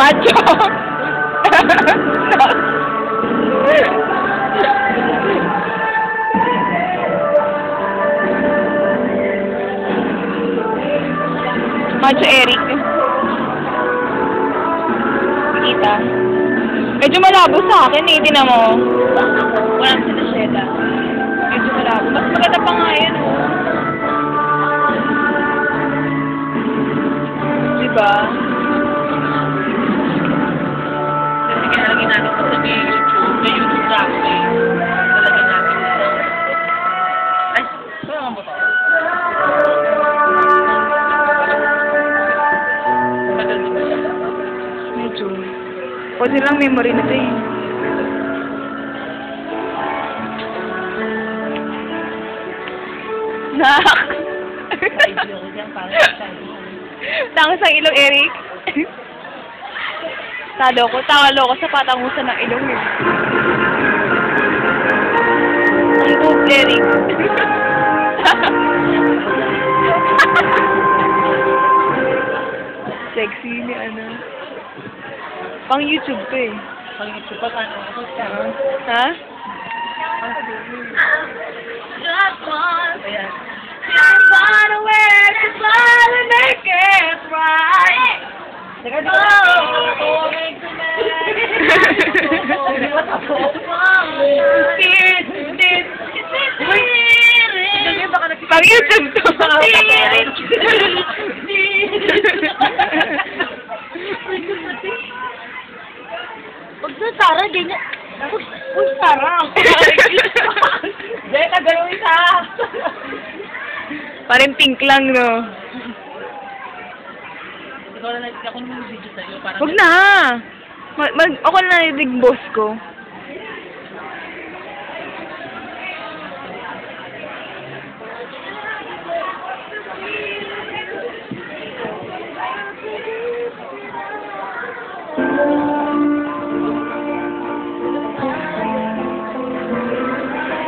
Macho. Macho Eric. Kita. Medyo malabo sa akin eh, tinan mo. Walang sinaseda. Medyo malabo. Mas maganda pa nga yan, oh. Diba? Medyo. Pwede lang memory na ito eh. Nak! Tangos ang ilong, Eric. Talo ko, talo ko sa patangusan ng ilong eh. Eric. Sexy ni ano. Pang YouTube to eh. Pag YouTube pa, ano ako. Ha? Just one. Ayan. Just find a way to finally make it right. Teka, di ba? Oh, Pang YouTube to. Huwag na, Tara, ganyan. Uy, Tara. Dahil tagalong isa. Parang pink lang, no? Ikaw na ako nung video sa'yo. Huwag na. Mag, mag, ako na yung boss ko.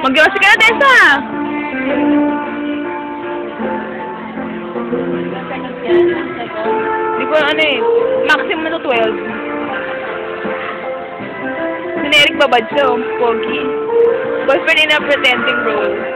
Mag-yosi ka na, Tessa! Hindi ko ano eh. Maximum na to 12. Si Eric Babad siya, oh. Pogi. Boyfriend in a pretending role.